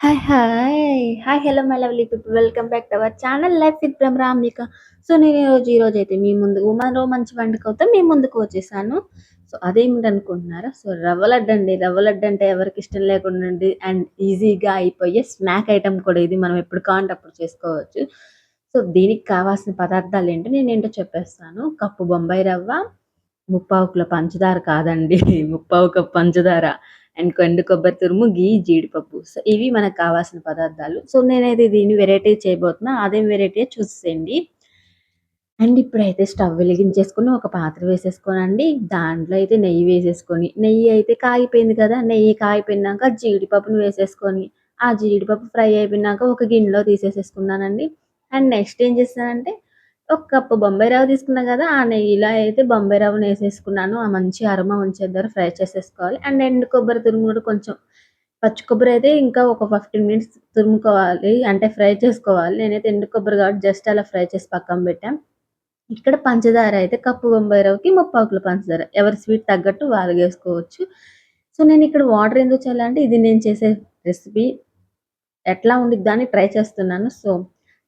Hi hi hi hello my lovely people welcome back to our channel life with Bhramarambika so నేను ఈరోజు ఈరోజు అయితే మీ ముందు మరో మంచి వంటకంతో మీ ముందుకు వచ్చేసాను. సో అదేమిటి అనుకుంటున్నారా సో రవ్వ లడ్డు అండి. రవ్వ లడ్డు అంటే ఎవరికి ఇష్టం లేకుండా ఉండి అండ్ ఈజీగా అయిపోయే స్నాక్ ఐటమ్ కూడా ఇది మనం ఎప్పుడు కావాలంటే అప్పుడు చేసుకోవచ్చు. సో దీనికి కావాల్సిన పదార్థాలు ఏంటో నేను ఏంటో చెప్పేస్తాను. కప్పు బొంబాయి రవ్వ ముప్పావు కిలో పంచదార కాదండి. ముప్పావు కప్పు పంచదార. అండ్ కొండు కొబ్బరి తురుము గీ జీడిపప్పు. సో ఇవి మనకు కావాల్సిన పదార్థాలు. సో నేనైతే దీన్ని వెరైటీ చేయబోతున్నా. అదేం వెరైటీ చూసేయండి. అండ్ ఇప్పుడైతే స్టవ్ వెలిగించేసుకుని ఒక పాత్ర వేసేసుకోనండి. దాంట్లో అయితే నెయ్యి వేసేసుకొని నెయ్యి అయితే కాగిపోయింది కదా నెయ్యి కాగిపోయినాక జీడిపప్పును వేసేసుకొని ఆ జీడిపప్పు ఫ్రై అయిపోయినాక ఒక గిన్నెలో తీసేసేసుకున్నానండి. అండ్ నెక్స్ట్ ఏం చేస్తానంటే ఒక కప్పు బొంబాయి రవ్వ తీసుకున్నా కదా ఆ నెయ్యిలో అయితే బొంబాయి రవ్వను వేసేసుకున్నాను. ఆ మంచి అరమ ఉంచేద్దరు ఫ్రై చేసేసుకోవాలి. అండ్ ఎండు కొబ్బరి తురుము కూడా కొంచెం పచ్చి కొబ్బరి అయితే ఇంకా ఒక ఫిఫ్టీన్ మినిట్స్ తురుముకోవాలి. అంటే ఫ్రై చేసుకోవాలి. నేనైతే ఎండు కొబ్బరి కాబట్టి జస్ట్ అలా ఫ్రై చేసి పక్కన పెట్టాం ఇక్కడ పంచదార అయితే కప్పు బొంబాయి రవ్వకి ముప్పాకులు పంచదార. ఎవరి స్వీట్ తగ్గట్టు వాళ్ళు వేసుకోవచ్చు. సో నేను ఇక్కడ వాటర్ ఎందుకు చేయాలంటే ఇది నేను చేసే రెసిపీ ఎట్లా ఉండిద్దా అని ట్రై చేస్తున్నాను. సో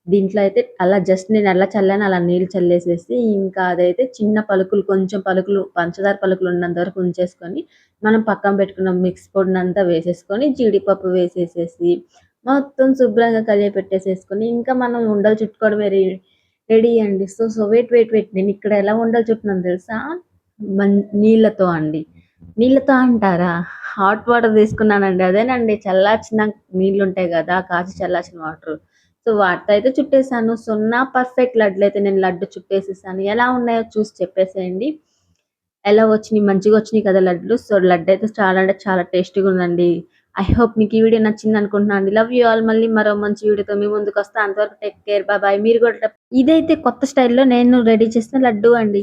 దీంట్లో అయితే అలా జస్ట్ నేను ఎలా చల్లాను అలా నీళ్ళు చల్లేసేసి ఇంకా అదైతే చిన్న పలుకులు కొంచెం పలుకులు పంచదార పలుకులు ఉన్నంత వరకు ఉంచేసుకొని మనం పక్కన పెట్టుకున్న మిక్స్ పొడిని అంతా వేసేసుకొని జీడిపప్పు వేసేసేసి మొత్తం శుభ్రంగా కలిగి పెట్టేసేసుకొని ఇంకా మనం ఉండలు చుట్టుకోవడమే రెడీ అండి. So so wait wait wait నేను ఇక్కడ ఎలా ఉండలు చుట్టున్నాను తెలుసా? నీళ్ళతో అండి. నీళ్ళతో అంటారా? హాట్ వాటర్ తీసుకున్నానండి. అదేనండి చల్లార్చిన నీళ్ళు ఉంటాయి కదా కాచి చల్లార్చిన వాటర్ సో వాటితో అయితే చుట్టేసాను. సున్నా పర్ఫెక్ట్ లడ్లు అయితే నేను లడ్డు చుట్టేసేసాను. ఎలా ఉన్నాయో చూసి చెప్పేసేయండి. ఎలా వచ్చినాయి? మంచిగా వచ్చినాయి కదా లడ్లు. సో లడ్డు అయితే చాలా అంటే చాలా టేస్టీగా ఉందండి. ఐ హోప్ మీకు ఈ వీడియో నచ్చింది అనుకుంటున్నాను లవ్ యూ ఆల్ మళ్ళీ మరో మంచి వీడియోతో మీ ముందుకు వస్తా. అంతవరకు టేక్ కేర్ బాయ్ మీరు కూడా ఇదైతే కొత్త స్టైల్లో నేను రెడీ చేసిన లడ్డు అండి.